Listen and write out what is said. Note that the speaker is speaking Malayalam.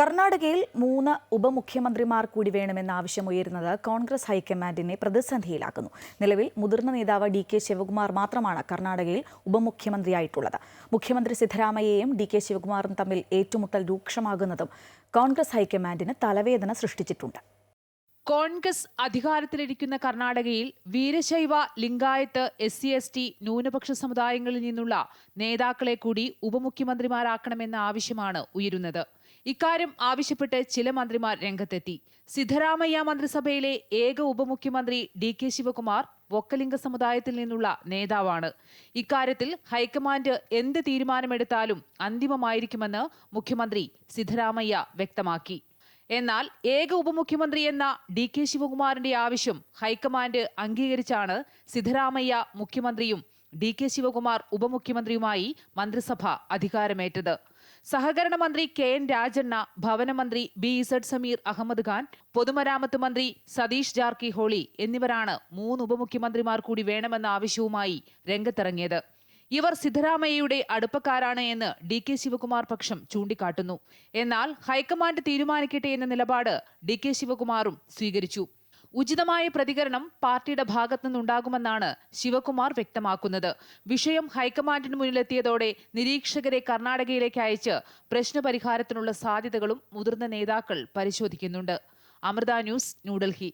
കർണാടകയിൽ മൂന്ന് ഉപമുഖ്യമന്ത്രിമാർ കൂടി വേണമെന്ന ആവശ്യമുയരുന്നത് കോൺഗ്രസ് ഹൈക്കമാൻഡിനെ പ്രതിസന്ധിയിലാക്കുന്നു. നിലവിൽ മുതിർന്ന നേതാവ് ഡി കെ ശിവകുമാർ മാത്രമാണ് കർണാടകയിൽ ഉപമുഖ്യമന്ത്രിയായിട്ടുള്ളത്. മുഖ്യമന്ത്രി സിദ്ധരാമയ്യയും ഡി കെ ശിവകുമാറും തമ്മിൽ ഏറ്റുമുട്ടൽ രൂക്ഷമാകുന്നതും കോൺഗ്രസ് ഹൈക്കമാൻഡിന് തലവേദന സൃഷ്ടിച്ചിട്ടുണ്ട്. കോൺഗ്രസ് അധികാരത്തിലിരിക്കുന്ന കർണാടകയിൽ Veerashaiva Lingayat S C S T ന്യൂനപക്ഷ സമുദായങ്ങളിൽ നിന്നുള്ള നേതാക്കളെ കൂടി ഉപമുഖ്യമന്ത്രിമാരാക്കണമെന്ന ആവശ്യമാണ് ഉയരുന്നത്. ഇക്കാര്യം ആവശ്യപ്പെട്ട് ചില മന്ത്രിമാർ രംഗത്തെത്തി. സിദ്ധരാമയ്യ മന്ത്രിസഭയിലെ ഏക ഉപമുഖ്യമന്ത്രി ഡി കെ ശിവകുമാർ വൊക്കലിംഗ സമുദായത്തിൽ നിന്നുള്ള നേതാവാണ്. ഇക്കാര്യത്തിൽ ഹൈക്കമാൻഡ് എന്ത് തീരുമാനമെടുത്താലും അന്തിമമായിരിക്കുമെന്ന് മുഖ്യമന്ത്രി സിദ്ധരാമയ്യ വ്യക്തമാക്കി. എന്നാൽ ഏക ഉപമുഖ്യമന്ത്രി എന്ന ഡി കെ ശിവകുമാറിന്റെ ആവശ്യം ഹൈക്കമാൻഡ് അംഗീകരിച്ചാണ് സിദ്ധരാമയ്യ മുഖ്യമന്ത്രിയും ഡി കെ ശിവകുമാർ ഉപമുഖ്യമന്ത്രിയുമായി മന്ത്രിസഭ അധികാരമേറ്റത്. സഹകരണ മന്ത്രി കെ എൻ രാജണ്ണ ഭവനമന്ത്രി ബി ഇസഡ് സമീർ അഹമ്മദ് ഖാൻ പൊതുമരാമത്ത് മന്ത്രി സതീഷ് ജാർക്കി ഹോളി എന്നിവരാണ് മൂന്ന് ഉപമുഖ്യമന്ത്രിമാർ കൂടി വേണമെന്ന ആവശ്യവുമായി രംഗത്തിറങ്ങിയത്. ഇവർ സിദ്ധരാമയ്യയുടെ അടുപ്പക്കാരാണ് എന്ന് ഡി കെ ശിവകുമാർ പക്ഷം ചൂണ്ടിക്കാട്ടുന്നു. എന്നാൽ ഹൈക്കമാൻഡ് തീരുമാനിക്കട്ടെ എന്ന നിലപാട് ഡി കെ ശിവകുമാറും സ്വീകരിച്ചു. ഉചിതമായ പ്രതികരണം പാർട്ടിയുടെ ഭാഗത്തുനിന്നുണ്ടാകുമെന്നാണ് ശിവകുമാർ വ്യക്തമാക്കുന്നത്. വിഷയം ഹൈക്കമാൻഡിന് മുന്നിലെത്തിയതോടെ നിരീക്ഷകരെ കർണാടകയിലേക്ക് അയച്ച് പ്രശ്നപരിഹാരത്തിനുള്ള സാധ്യതകളും മുതിർന്ന നേതാക്കൾ പരിശോധിക്കുന്നുണ്ട്. അമൃത ന്യൂസ് ന്യൂഡൽഹി.